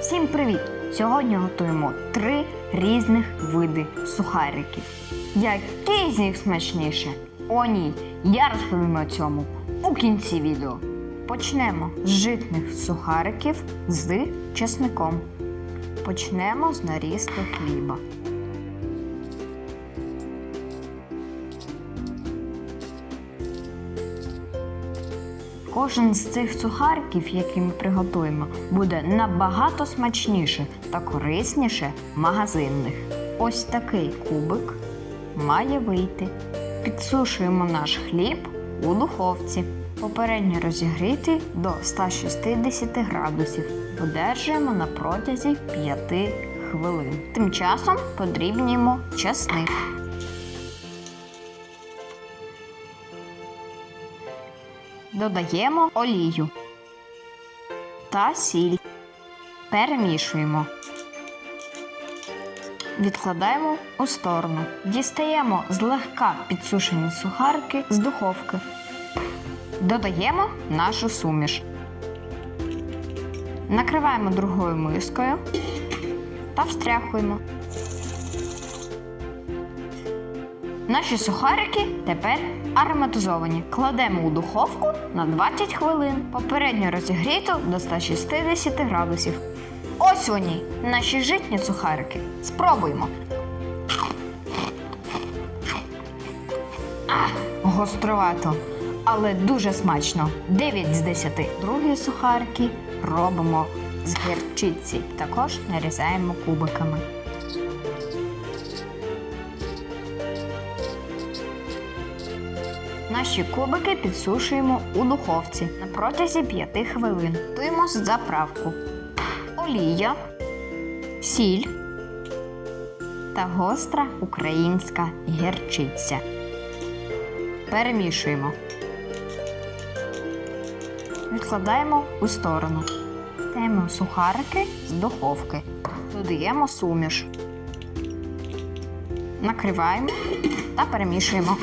Всім привіт! Сьогодні готуємо три різних види сухариків. Який з них смачніше? О, ні, я розповім о цьому у кінці відео. Почнемо з житних сухариків з чесником. Почнемо з нарізки хліба. Кожен з цих сухариків, які ми приготуємо, буде набагато смачніше та корисніше магазинних. Ось такий кубик має вийти. Підсушуємо наш хліб у духовці. Попередньо розігріти до 160 градусів. Подержуємо на протязі 5 хвилин. Тим часом подрібнюємо часник. Додаємо олію та сіль. Перемішуємо. Відкладаємо у сторону. Дістаємо злегка підсушені сухарики з духовки. Додаємо нашу суміш. Накриваємо другою мискою та встряхуємо. Наші сухарики тепер ароматизовані. Кладемо у духовку на 20 хвилин, попередньо розігріту до 160 градусів. Ось вони, наші житні сухарики. Спробуємо. А, гостровато, але дуже смачно. 9 з 10. Другі сухарики робимо з гірчиці. Також нарізаємо кубиками. Наші кубики підсушуємо у духовці на протязі 5 хвилин. Готуємо заправку. Олія, сіль та гостра українська гірчиця. Перемішуємо. Відкладаємо у сторону. Даємо сухарики з духовки. Додаємо суміш. Накриваємо та перемішуємо.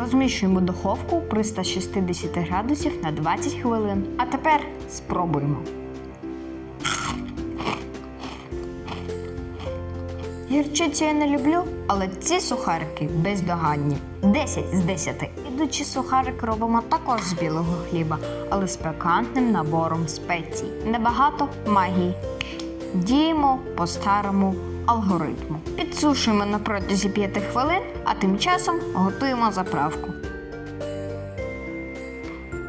Розміщуємо духовку при 160 градусів на 20 хвилин. А тепер спробуємо. Гірчицю я не люблю, але ці сухарики бездоганні. 10 з 10. Ідучі сухарик робимо також з білого хліба, але з пикантним набором спецій. Небагато магії. Діємо по старому алгоритму. Підсушуємо на протязі 5 хвилин, а тим часом готуємо заправку.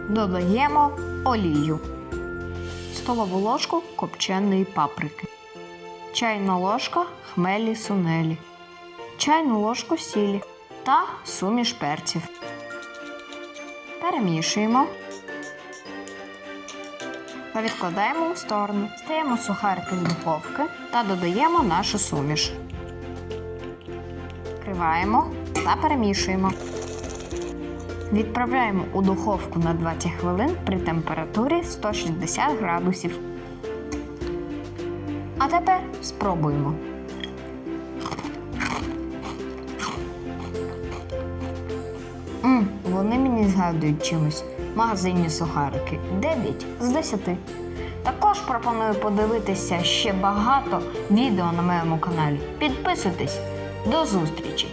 Додаємо олію, столову ложку копченої паприки, чайна ложка хмелі сунелі, чайну ложку сілі та суміш перців. Перемішуємо та відкладаємо у сторону. Стаємо сухарики з духовки та додаємо нашу суміш. Вкриваємо та перемішуємо. Відправляємо у духовку на 20 хвилин при температурі 160 градусів. А тепер спробуємо. М, вони мені згадують чимось. Магазинні сухарики 9 з 10. Також пропоную подивитися ще багато відео на моєму каналі. Підписуйтесь. До зустрічі!